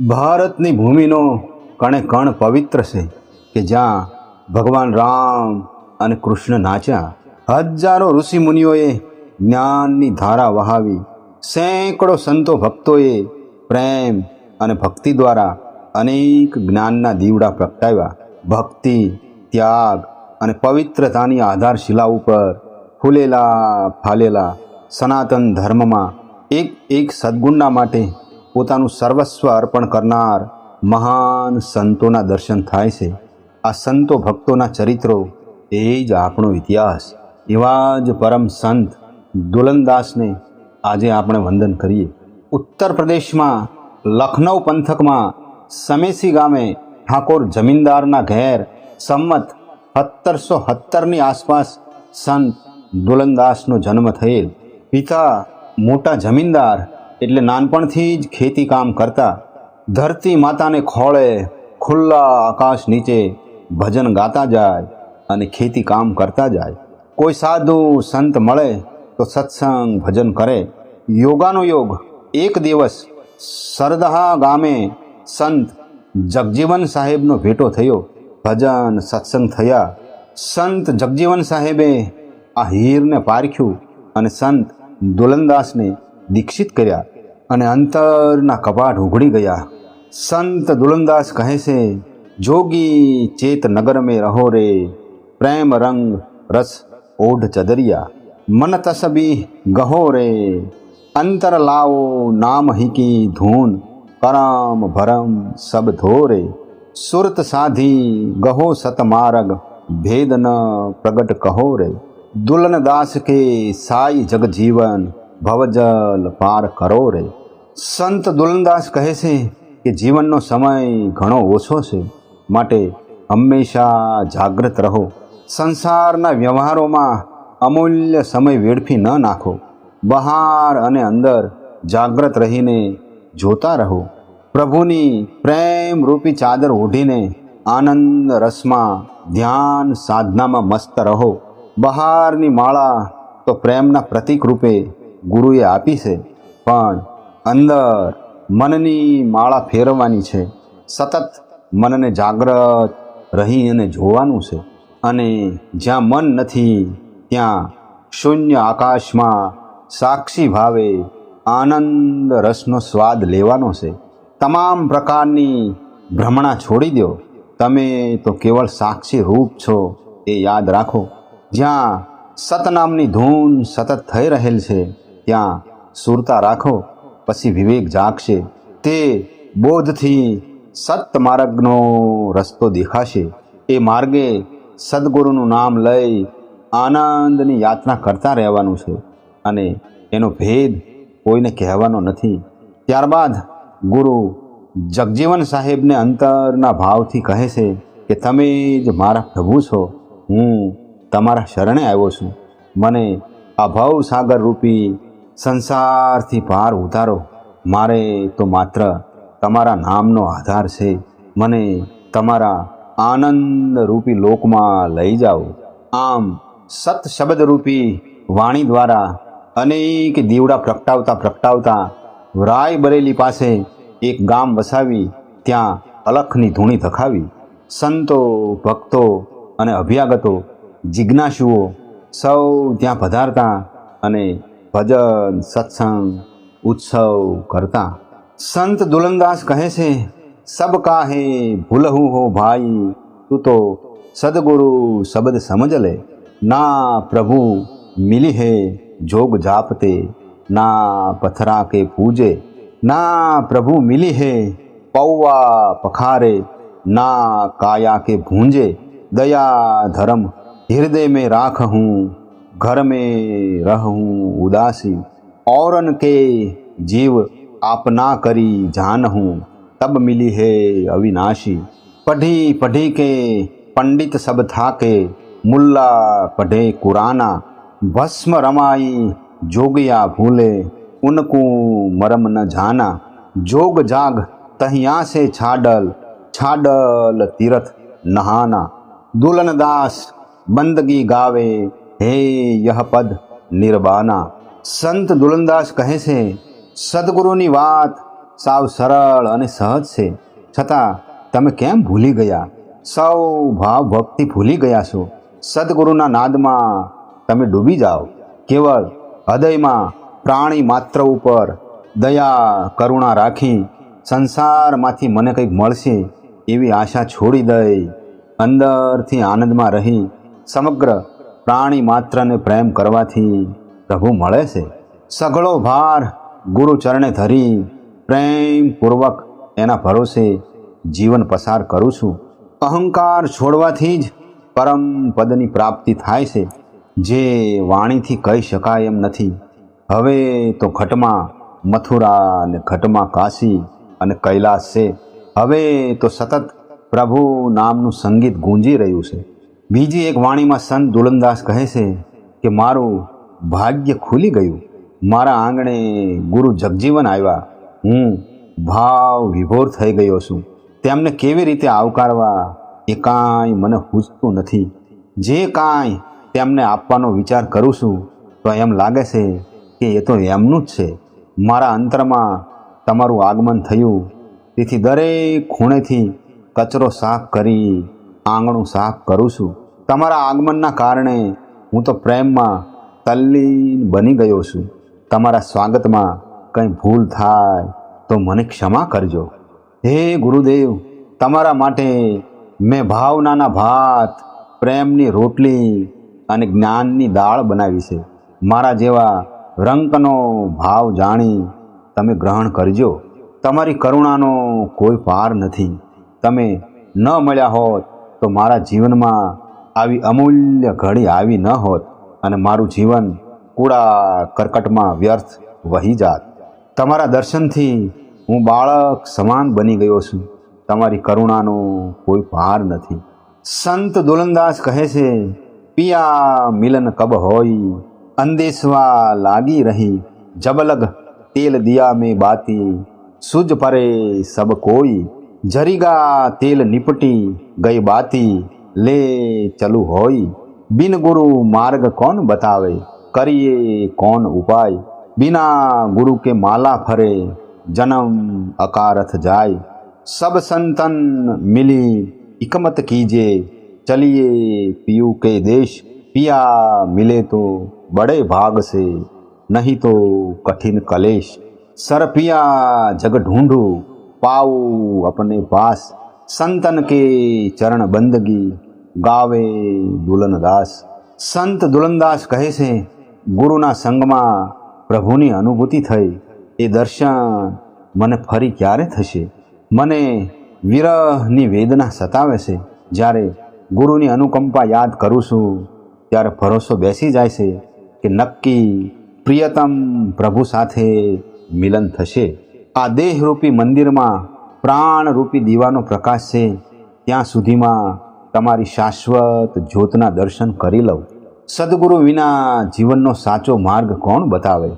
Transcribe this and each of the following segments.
ભારતની ભૂમિનો કણે કણ પવિત્ર છે કે જ્યાં ભગવાન રામ અને કૃષ્ણ નાચ્યા. હજારો ઋષિ મુનિઓએ જ્ઞાનની ધારા વહાવી. સેંકડો સંતો ભક્તોએ પ્રેમ અને ભક્તિ દ્વારા અનેક જ્ઞાનના દીવડા પ્રગટાવ્યા. ભક્તિ, ત્યાગ અને પવિત્રતાની આધારશિલા ઉપર ફૂલેલા ફાલેલા સનાતન ધર્મમાં એક એક સદ્ગુણના માટે પોતાનું સર્વસ્વ અર્પણ કરનાર મહાન સંતોના દર્શન થાય છે. આ સંતો ભક્તોના ચરિત્રો એ જ આપણો ઇતિહાસ. એવા જ પરમ સંત દુલનદાસને આજે આપણે વંદન કરીએ. ઉત્તર પ્રદેશમાં લખનૌ પંથકમાં સમેસી ગામે ઠાકોર જમીનદારના ઘેર સંમત સત્તરસો સત્તરની આસપાસ સંત દુલનદાસનો જન્મ થયેલ. પિતા મોટા જમીનદાર એટલે નાનપણથી જ ખેતી કામ કરતા ધરતી માતાને ખોળે ખુલ્લા આકાશ નીચે ભજન ગાતા જાય અને ખેતી કામ કરતા જાય. કોઈ સાધુ સંત મળે તો સત્સંગ ભજન કરે. યોગાનો યોગ એક દિવસ સરદહા ગામે સંત જગજીવન સાહેબનો ભેટો થયો. ભજન સત્સંગ થયા. સંત જગજીવન સાહેબે આ હીરને પારખ્યું અને સંત દુલનદાસને દીક્ષિત કર્યા. અને અંતરના કપાટ ઉઘડી ગયા. સંત દુલનદાસ કહે છે, જોગી ચેત નગર મેં રહો રે, પ્રેમ રંગ રસ ઓઢ ચદરિયા. મન તસબી ગહો રે, અંતર લાવો નામ હિકી ધૂન, કરમ ભરમ સબ ધોરે. સુરત સાધી ગહો સત માર્ગ, ભેદ ન પ્રગટ કહો રે. દુલ્હન દાસ કે, સાઈ જગજીવન ભવજલ પાર કરો રે. સંત દુલનદાસ કહે છે કે જીવનનો સમય ઘણો ઓછો છે, માટે હંમેશા જાગૃત રહો. સંસારના વ્યવહારોમાં અમૂલ્ય સમય વેડફી ન નાખો. બહાર અને અંદર જાગૃત રહીને જોતા રહો. પ્રભુની પ્રેમ રૂપી ચાદર ઓઢીને આનંદ રસમાં ધ્યાન સાધનામાં મસ્ત રહો. બહારની માળા તો પ્રેમના પ્રતીક રૂપે ગુરુએ આપી છે. પણ અંદર મનની માળા ફેરવવાની છે. સતત મનને જાગ્રત રહી અને જોવાનું છે. અને જ્યાં મન નથી, ત્યાં શૂન્ય આકાશમાં સાક્ષી ભાવે આનંદ રસનો સ્વાદ લેવાનો છે. તમામ પ્રકારની ભ્રમણા છોડી દો. તમે તો કેવળ સાક્ષી રૂપ છો, એ યાદ રાખો. જ્યાં સતનામની ધૂન સતત થઈ રહેલ છે ત્યાં સુરતા રાખો, પછી વિવેક જાગશે. તે બોધથી સત માર્ગનો રસ્તો દેખાશે. એ માર્ગે સદગુરુનું નામ લઈ આનંદની યાત્રા કરતા રહેવાનું છે અને એનો ભેદ કોઈને કહેવાનો નથી. ત્યારબાદ ગુરુ જગજીવન સાહેબને અંતરના ભાવથી કહે છે કે, તમે જ મારા પ્રભુ છો. હું તમારા શરણે આવ્યો છું. મને આ ભવસાગર રૂપી સંસારથી પાર ઉતારો. મારે તો માત્ર તમારા નામનો આધાર છે. મને તમારા આનંદ રૂપી લોકમાં લઈ જાઓ. આમ સત શબ્દ રૂપી વાણી દ્વારા અનેક દીવડા પ્રગટાવતા પ્રગટાવતા રાય બરેલી પાસે એક ગામ વસાવી, ત્યાં અલખની ધૂણી ધખાવી. સંતો, ભક્તો અને અભ્યાગતો જિજ્ઞાસુઓ સૌ ત્યાં પધારતા અને भजन, सत्संग, उत्सव करता। संत दुलंदास कहे से सब काहे भूलहू हो भाई, तू तो सदगुरु शब्द समझ ले। ना प्रभु मिली है जोग जापते, ना पथरा के पूजे। ना प्रभु मिली है पौवा पखारे, ना काया के भूंजे। दया धर्म हृदय में राख हूँ घर में रहूँ उदासी, औरन के जीव आपना करी जान हूँ तब मिली है अविनाशी। पढ़ी पढ़ी के पंडित सब था के मुल्ला पढ़े कुराना, भस्म रमाई जोगिया भूले, उनको मरम न जाना। जोग जाग तहिया से छाडल छाडल तीरथ नहाना। दुल्हन दास बंदगी गावे હે યહ પદ નિર્બાના સંત દુલનદાસ કહે છે, સદગુરુની વાત સાવ સરળ અને સહજ છે. છતાં તમે કેમ ભૂલી ગયા? સૌ ભાવ ભક્તિ ભૂલી ગયા છો. સદગુરુના નાદમાં તમે ડૂબી જાઓ. કેવળ હૃદયમાં પ્રાણી માત્ર ઉપર દયા, કરુણા રાખી સંસારમાંથી મને કંઈક મળશે એવી આશા છોડી દઈ, અંદરથી આનંદમાં રહી સમગ્ર પ્રાણી માત્રને પ્રેમ કરવાથી પ્રભુ મળે છે. સઘળો ભાર ગુરુ ચરણે ધરી પ્રેમપૂર્વક એના ભરોસે જીવન પસાર કરું છું. અહંકાર છોડવાથી જ પરમ પદની પ્રાપ્તિ થાય છે. જે વાણીથી કહી શકાય એમ નથી. હવે તો ઘટમાં મથુરા અને ઘટમાં કાશી અને કૈલાસ છે. હવે તો સતત પ્રભુ નામનું સંગીત ગુંજી રહ્યું છે. બીજી એક વાણીમાં સંત દુલનદાસ કહે છે કે મારું ભાગ્ય ખુલી ગયું. મારા આંગણે ગુરુ જગજીવન આવ્યા. હું ભાવ વિભોર થઈ ગયો છું. તેમને કેવી રીતે આવકારવા એ કાંઈ મને પૂછતું નથી. જે કાંઈ તેમને આપવાનો વિચાર કરું છું, તો એમ લાગે છે કે એ તો એમનું જ છે. મારા અંતરમાં તમારું આગમન થયું. તેથી દરેક ખૂણેથી કચરો સાફ કરી આંગણું સાફ કરું છું. તમારા આગમનના કારણે હું તો પ્રેમમાં તલ્લીન બની ગયો છું. તમારા સ્વાગતમાં કંઈ ભૂલ થાય તો મને ક્ષમા કરજો. હે ગુરુદેવ, તમારા માટે મેં ભાવનાના ભાત, પ્રેમની રોટલી અને જ્ઞાનની દાળ બનાવી છે. મારા જેવા રંકનો ભાવ જાણી તમે ગ્રહણ કરજો. તમારી કરુણાનો કોઈ પાર નથી. તમે ન મળ્યા હોત તો મારા જીવનમાં આવી અમૂલ્ય ઘડી આવી ન હોત અને મારું જીવન કૂડા કરકટમાં વ્યર્થ વહી જાત. તમારા દર્શનથી હું બાળક સમાન બની ગયો છું. તમારી કરુણાનો કોઈ પાર નથી. સંત દુલનદાસ કહે છે, પિયા મિલન કબ હોય અંદેશવા લાગી રહી. જબલગ તેલ દિયા મેં બાતી. સુજ પરે સબ કોઈ. જરીગા તેલ નિપટી ગઈ બાતી, લે ચલુ હોય. બિન ગુરુ માર્ગ કોણ બતાવે? કરીએ કોણ ઉપાય? બિના ગુરુ કે માલા ફરે, જન્મ અકારથ જાય. સબ સંતન મિલી ઇકમત કીજે, ચલીએ પીયુ કે દેશ. પિયા મિલે તો બડે ભાગ સે, નહીં તો કઠિન કલેશ. સરપિયા જગ ઢૂંઢું पाऊ अपने पास संतन के चरण बंदगी ગાવે દુલનદાસ સંત દુલનદાસ કહે છે ગુરુના સંગમાં પ્રભુની અનુભૂતિ થઈ એ દર્શન મને ફરી ક્યારે થશે મને વિરહની વેદના સતાવે છે જ્યારે ગુરુની અનુકંપા યાદ કરું છું ત્યારે ભરોસો બેસી જાય છે કે નક્કી પ્રિયતમ પ્રભુ સાથે મિલન થશે આ દેહરૂપી મંદિરમાં પ્રાણરૂપી દીવાનો પ્રકાશ છે. ત્યાં સુધીમાં તમારી શાશ્વત જ્યોતના દર્શન કરી લઉં. સદગુરુ વિના જીવનનો સાચો માર્ગ કોણ બતાવે?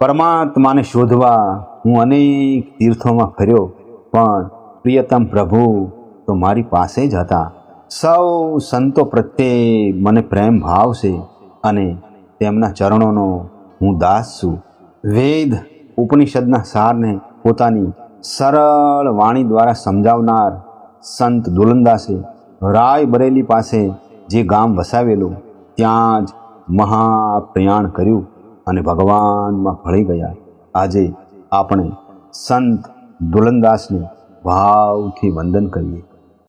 પરમાત્માને શોધવા હું અનેક તીર્થોમાં ફર્યો, પણ પ્રિયતમ પ્રભુ તો મારી પાસે જ હતા. સૌ સંતો પ્રત્યે મને પ્રેમ ભાવ છે અને તેમના ચરણોનો હું દાસ છું. વેદ ઉપનિષદના સારને પોતાની સરળ વાણી દ્વારા સમજાવનાર સંત દુલંદાસે રાય બરેલી પાસે જે ગામ વસાવેલું, ત્યાં જ મહાપ્રયાણ કર્યું અને ભગવાનમાં ભળી ગયા. આજે આપણે સંત દુલંદાસને ભાવથી વંદન કરીએ.